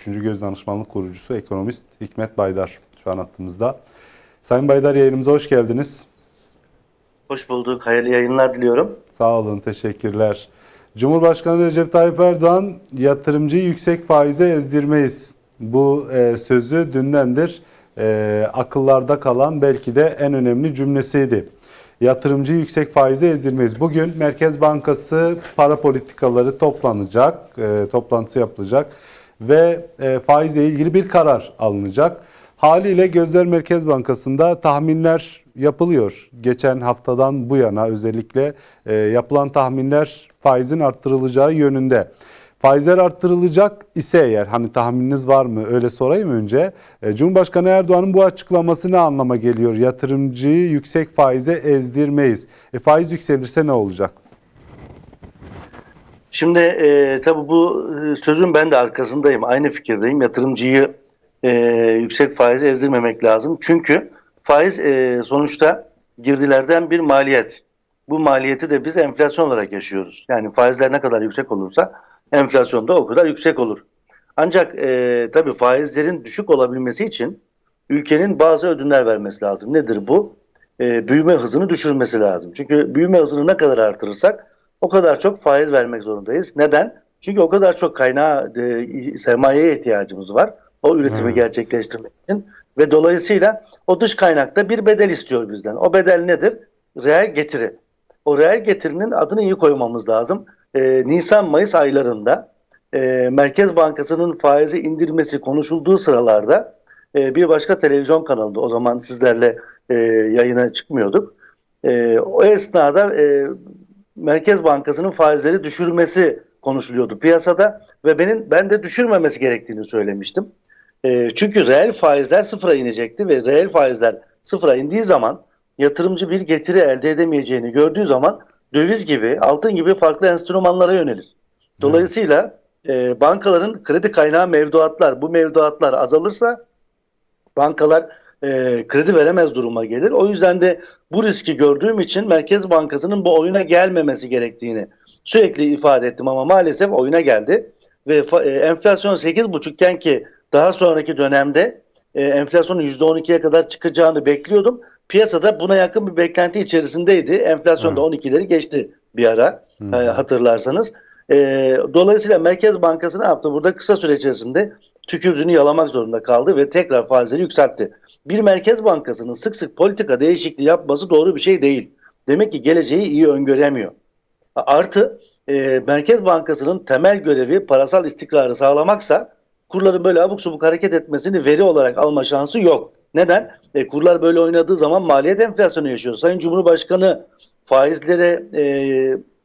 Üçüncü Göz Danışmanlık Kurucusu ekonomist Hikmet Baydar şu an hattımızda. Sayın Baydar yayınımıza hoş geldiniz. Hoş bulduk. Hayırlı yayınlar diliyorum. Sağ olun, teşekkürler. Cumhurbaşkanı Recep Tayyip Erdoğan yatırımcıyı yüksek faize ezdirmeyiz. Bu e, sözü dündendir e, akıllarda kalan belki de en önemli cümlesiydi. Yatırımcıyı yüksek faize ezdirmeyiz. Bugün Merkez Bankası para politikaları toplanacak, e, toplantısı yapılacak ve e, faizle ilgili bir karar alınacak. Haliyle Gözler Merkez Bankası'nda tahminler yapılıyor. Geçen haftadan bu yana özellikle e, yapılan tahminler faizin arttırılacağı yönünde. Faizler arttırılacak ise eğer hani tahmininiz var mı öyle sorayım önce. E, Cumhurbaşkanı Erdoğan'ın bu açıklaması ne anlama geliyor? Yatırımcıyı yüksek faize ezdirmeyiz. E, faiz yükselirse ne olacak? Şimdi e, tabii bu e, sözün ben de arkasındayım. Aynı fikirdeyim. Yatırımcıyı e, yüksek faize ezdirmemek lazım. Çünkü faiz e, sonuçta girdilerden bir maliyet. Bu maliyeti de biz enflasyon olarak yaşıyoruz. Yani faizler ne kadar yüksek olursa enflasyon da o kadar yüksek olur. Ancak e, tabii faizlerin düşük olabilmesi için ülkenin bazı ödünler vermesi lazım. Nedir bu? E, büyüme hızını düşürmesi lazım. Çünkü büyüme hızını ne kadar artırırsak o kadar çok faiz vermek zorundayız. Neden? Çünkü o kadar çok kaynağı, e, sermayeye ihtiyacımız var. O üretimi Evet. gerçekleştirmek için. Ve dolayısıyla o dış kaynakta bir bedel istiyor bizden. O bedel nedir? Reel getiri. O reel getirinin adını iyi koymamız lazım. E, Nisan-Mayıs aylarında e, Merkez Bankası'nın faizi indirmesi konuşulduğu sıralarda e, bir başka televizyon kanalında o zaman sizlerle e, yayına çıkmıyorduk. E, o esnada e, Merkez Bankası'nın faizleri düşürmesi konuşuluyordu piyasada ve benim ben de düşürmemesi gerektiğini söylemiştim. E, çünkü reel faizler sıfıra inecekti ve reel faizler sıfıra indiği zaman yatırımcı bir getiri elde edemeyeceğini gördüğü zaman döviz gibi, altın gibi farklı enstrümanlara yönelir. Dolayısıyla e, bankaların kredi kaynağı mevduatlar, bu mevduatlar azalırsa bankalar e, kredi veremez duruma gelir. O yüzden de bu riski gördüğüm için Merkez Bankası'nın bu oyuna gelmemesi gerektiğini sürekli ifade ettim ama maalesef oyuna geldi. Ve e, enflasyon 8,5 iken ki daha sonraki dönemde e, enflasyonun %12'ye kadar çıkacağını bekliyordum. Piyasada buna yakın bir beklenti içerisindeydi. Enflasyon da 12'leri geçti bir ara e, hatırlarsanız. E, dolayısıyla Merkez Bankası ne yaptı? Burada kısa süre içerisinde tükürdüğünü yalamak zorunda kaldı ve tekrar faizleri yükseltti. Bir Merkez Bankası'nın sık sık politika değişikliği yapması doğru bir şey değil. Demek ki geleceği iyi öngöremiyor. Artı e, Merkez Bankası'nın temel görevi parasal istikrarı sağlamaksa kurların böyle abuk subuk hareket etmesini veri olarak alma şansı yok. Neden? E, kurlar böyle oynadığı zaman maliyet enflasyonu yaşıyor. Sayın Cumhurbaşkanı faizlere e,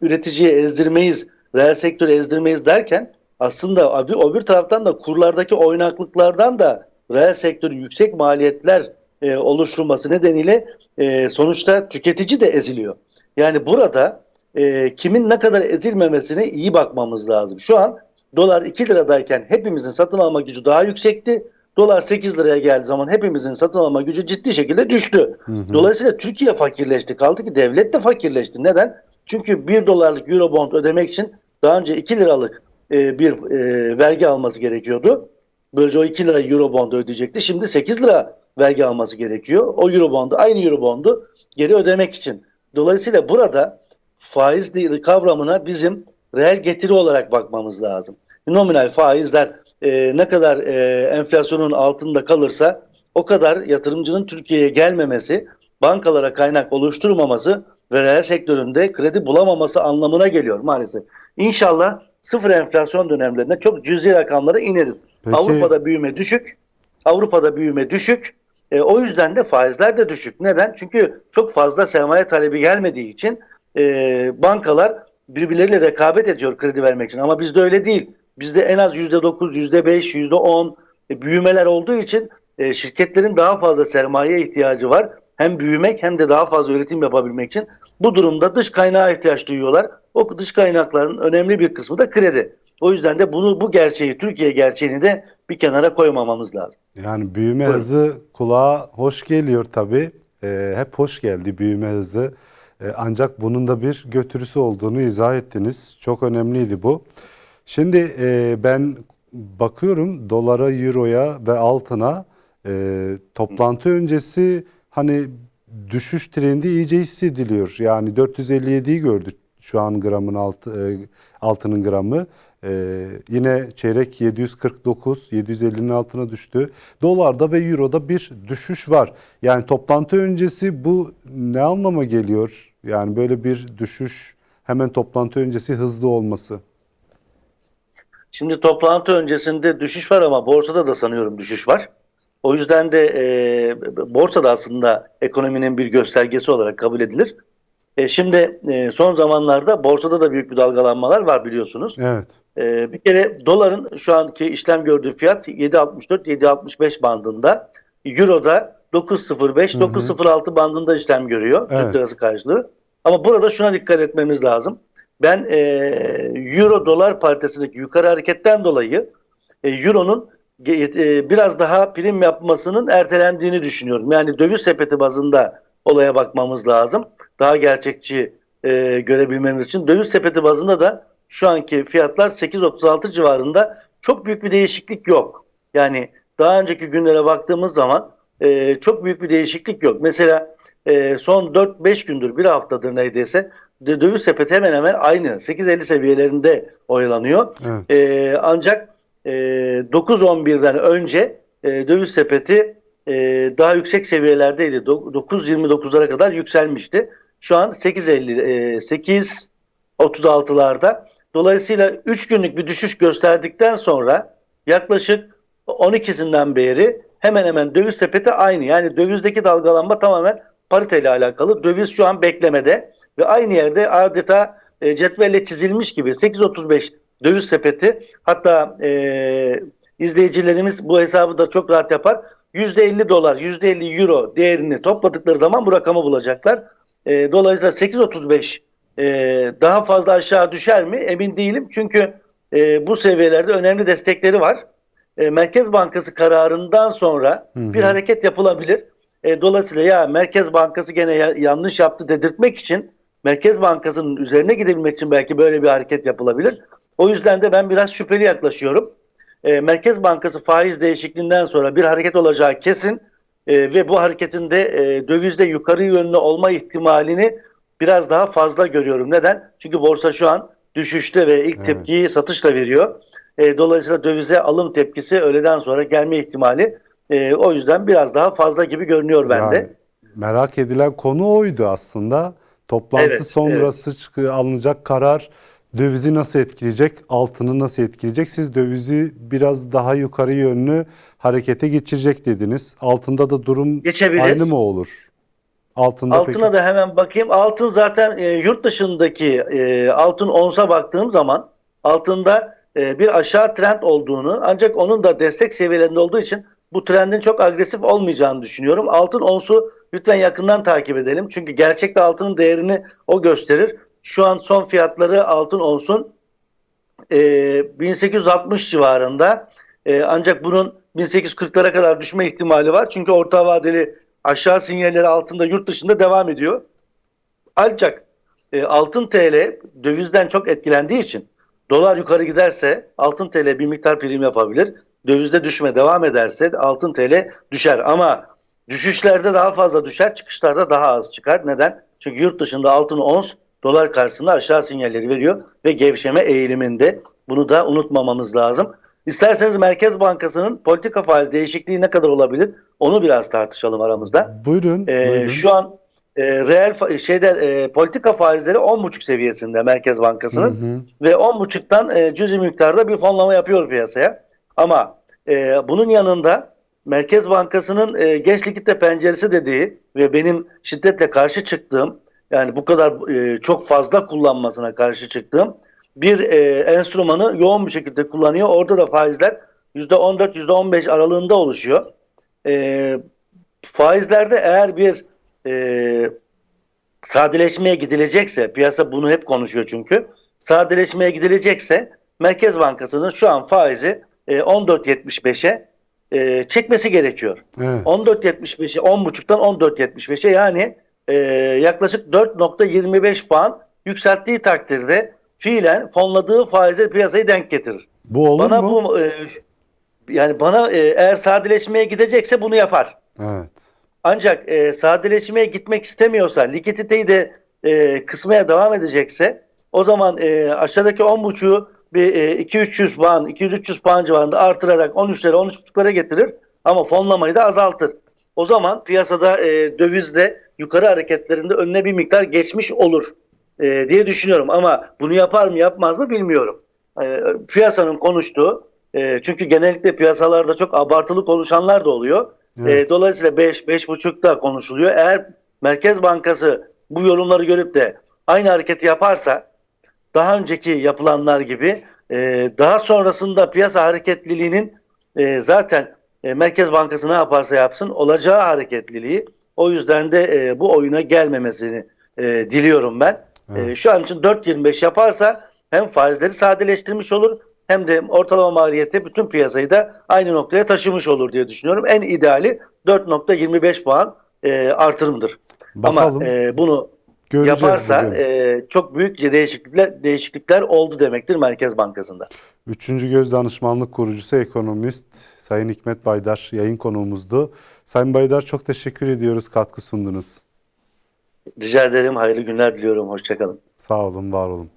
üreticiye ezdirmeyiz, reel sektörü ezdirmeyiz derken aslında abi, o bir taraftan da kurlardaki oynaklıklardan da reel sektörün yüksek maliyetler e, oluşturması nedeniyle e, sonuçta tüketici de eziliyor. Yani burada e, kimin ne kadar ezilmemesine iyi bakmamız lazım. Şu an dolar 2 liradayken hepimizin satın alma gücü daha yüksekti. Dolar 8 liraya geldiği zaman hepimizin satın alma gücü ciddi şekilde düştü. Dolayısıyla Türkiye fakirleşti. Kaldı ki devlet de fakirleşti. Neden? Çünkü 1 dolarlık Eurobond ödemek için daha önce 2 liralık e, bir e, vergi alması gerekiyordu. Böylece o 2 lira Eurobond ödeyecekti. Şimdi 8 lira vergi alması gerekiyor. O Eurobondu, aynı Eurobondu geri ödemek için. Dolayısıyla burada faiz kavramına bizim reel getiri olarak bakmamız lazım. Nominal faizler e, ne kadar e, enflasyonun altında kalırsa o kadar yatırımcının Türkiye'ye gelmemesi, bankalara kaynak oluşturmaması ve reel sektöründe kredi bulamaması anlamına geliyor maalesef. İnşallah sıfır enflasyon dönemlerinde çok cüzi rakamlara ineriz. Peki- Avrupa'da büyüme düşük. Avrupa'da büyüme düşük. E, o yüzden de faizler de düşük. Neden? Çünkü çok fazla sermaye talebi gelmediği için e, bankalar birbirleriyle rekabet ediyor kredi vermek için. Ama bizde öyle değil. Bizde en az %9, %5, %10 e, büyümeler olduğu için e, şirketlerin daha fazla sermaye ihtiyacı var. Hem büyümek hem de daha fazla üretim yapabilmek için. Bu durumda dış kaynağa ihtiyaç duyuyorlar. O dış kaynakların önemli bir kısmı da kredi. O yüzden de bunu bu gerçeği, Türkiye gerçeğini de bir kenara koymamamız lazım. Yani büyüme Buyurun. hızı kulağa hoş geliyor tabii. Ee, hep hoş geldi büyüme hızı. Ee, ancak bunun da bir götürüsü olduğunu izah ettiniz. Çok önemliydi bu. Şimdi e, ben bakıyorum dolara, euroya ve altına e, toplantı öncesi hani düşüş trendi iyice hissediliyor. Yani 457'yi gördük şu an gramın altı, e, altının gramı. E, yine çeyrek 749, 750'nin altına düştü. Dolarda ve euroda bir düşüş var. Yani toplantı öncesi bu ne anlama geliyor? Yani böyle bir düşüş hemen toplantı öncesi hızlı olması. Şimdi toplantı öncesinde düşüş var ama borsada da sanıyorum düşüş var. O yüzden de e, borsa da aslında ekonominin bir göstergesi olarak kabul edilir. E, şimdi e, son zamanlarda borsada da büyük bir dalgalanmalar var biliyorsunuz. Evet. E, bir kere doların şu anki işlem gördüğü fiyat 7.64-7.65 bandında. Euro'da 9.05-9.06 bandında işlem görüyor Evet. Türk lirası karşılığı. Ama burada şuna dikkat etmemiz lazım. Ben e, Euro dolar paritesindeki yukarı hareketten dolayı e, Euro'nun e, biraz daha prim yapmasının ertelendiğini düşünüyorum. Yani döviz sepeti bazında olaya bakmamız lazım. Daha gerçekçi e, görebilmemiz için. Döviz sepeti bazında da şu anki fiyatlar 8.36 civarında çok büyük bir değişiklik yok. Yani daha önceki günlere baktığımız zaman e, çok büyük bir değişiklik yok. Mesela e, son 4-5 gündür bir haftadır neredeyse dö- döviz sepeti hemen hemen aynı 8.50 seviyelerinde oyalanıyor. Evet. E, ancak e, 9.11'den önce e, döviz sepeti e, daha yüksek seviyelerdeydi. Do- 9.29'lara kadar yükselmişti. Şu an 8.50 e, 8.36'larda. Dolayısıyla 3 günlük bir düşüş gösterdikten sonra yaklaşık 12'sinden beri hemen hemen döviz sepeti aynı. Yani dövizdeki dalgalanma tamamen pariteyle alakalı. Döviz şu an beklemede ve aynı yerde adeta e, cetvelle çizilmiş gibi 8.35 döviz sepeti hatta e, izleyicilerimiz bu hesabı da çok rahat yapar. %50 dolar, %50 euro değerini topladıkları zaman bu rakamı bulacaklar. E, dolayısıyla 8.35 e, daha fazla aşağı düşer mi emin değilim. Çünkü e, bu seviyelerde önemli destekleri var. E, Merkez Bankası kararından sonra Hı hı. bir hareket yapılabilir. E, dolayısıyla ya Merkez Bankası gene ya- yanlış yaptı dedirtmek için Merkez Bankası'nın üzerine gidebilmek için belki böyle bir hareket yapılabilir. O yüzden de ben biraz şüpheli yaklaşıyorum. E, Merkez Bankası faiz değişikliğinden sonra bir hareket olacağı kesin E, ve bu hareketin de e, dövizde yukarı yönlü olma ihtimalini biraz daha fazla görüyorum. Neden? Çünkü borsa şu an düşüşte ve ilk Evet. tepkiyi satışla veriyor. E, dolayısıyla dövize alım tepkisi öğleden sonra gelme ihtimali e, o yüzden biraz daha fazla gibi görünüyor bende. Yani merak edilen konu oydu aslında. Toplantı Evet, sonrası çıkı- alınacak karar dövizi nasıl etkileyecek, altını nasıl etkileyecek? Siz dövizi biraz daha yukarı yönlü harekete geçirecek dediniz. Altında da durum Geçebilir. aynı mı olur? Altında Altına peki. da hemen bakayım. Altın zaten e, yurt dışındaki e, altın onsa baktığım zaman altında e, bir aşağı trend olduğunu ancak onun da destek seviyelerinde olduğu için bu trendin çok agresif olmayacağını düşünüyorum. Altın onsu lütfen yakından takip edelim. Çünkü gerçekte altının değerini o gösterir. Şu an son fiyatları altın onsun e, 1860 civarında. E, ancak bunun 1840'lara kadar düşme ihtimali var. Çünkü orta vadeli aşağı sinyalleri altında yurt dışında devam ediyor. Ancak e, altın TL dövizden çok etkilendiği için dolar yukarı giderse altın TL bir miktar prim yapabilir. Dövizde düşme devam ederse altın TL düşer ama düşüşlerde daha fazla düşer, çıkışlarda daha az çıkar. Neden? Çünkü yurt dışında altın ons dolar karşısında aşağı sinyalleri veriyor ve gevşeme eğiliminde. Bunu da unutmamamız lazım. İsterseniz Merkez Bankası'nın politika faiz değişikliği ne kadar olabilir? Onu biraz tartışalım aramızda. Buyurun. Ee, buyurun. şu an e, reel fa- şeyde e, politika faizleri 10,5 seviyesinde Merkez Bankası'nın ve 10,5'tan e, cüzi miktarda bir fonlama yapıyor piyasaya. Ama e, bunun yanında Merkez Bankası'nın e, genç likitte penceresi dediği ve benim şiddetle karşı çıktığım yani bu kadar e, çok fazla kullanmasına karşı çıktığım bir e, enstrümanı yoğun bir şekilde kullanıyor. Orada da faizler %14 %15 aralığında oluşuyor. E, faizlerde eğer bir e, sadeleşmeye gidilecekse, piyasa bunu hep konuşuyor çünkü, sadeleşmeye gidilecekse Merkez Bankası'nın şu an faizi e, 14.75'e e, çekmesi gerekiyor. Evet. 14.75'e 10.5'tan 14.75'e yani e, yaklaşık 4.25 puan yükselttiği takdirde fiilen fonladığı faize piyasayı denk getirir. Bu olur bana mu? bu e, yani bana e, eğer sadeleşmeye gidecekse bunu yapar. Evet. Ancak e, sadeleşmeye gitmek istemiyorsa, likiditeyi de e, kısmaya devam edecekse o zaman e, aşağıdaki 10.5'u bir e, 2-300 puan, 200-300 puan civarında artırarak 13'lere 13.5'lara getirir ama fonlamayı da azaltır. O zaman piyasada e, dövizde yukarı hareketlerinde önüne bir miktar geçmiş olur e, diye düşünüyorum. Ama bunu yapar mı yapmaz mı bilmiyorum. E, piyasanın konuştuğu e, çünkü genellikle piyasalarda çok abartılı konuşanlar da oluyor. Evet. E, dolayısıyla 5 5,5 da konuşuluyor. Eğer Merkez Bankası bu yorumları görüp de aynı hareketi yaparsa daha önceki yapılanlar gibi e, daha sonrasında piyasa hareketliliğinin e, zaten e, Merkez Bankası ne yaparsa yapsın olacağı hareketliliği o yüzden de e, bu oyuna gelmemesini e, diliyorum ben. Evet. E, şu an için 4.25 yaparsa hem faizleri sadeleştirmiş olur hem de ortalama maliyeti bütün piyasayı da aynı noktaya taşımış olur diye düşünüyorum. En ideali 4.25 puan e, artırımdır. Bakalım. Ama e, bunu Göreceğiz yaparsa bugün. e, çok büyük değişiklikler değişiklikler oldu demektir Merkez Bankası'nda. Üçüncü Göz Danışmanlık Kurucusu Ekonomist Sayın Hikmet Baydar yayın konuğumuzdu. Sayın Baydar çok teşekkür ediyoruz. Katkı sundunuz. Rica ederim. Hayırlı günler diliyorum. Hoşçakalın. Sağ olun, var olun.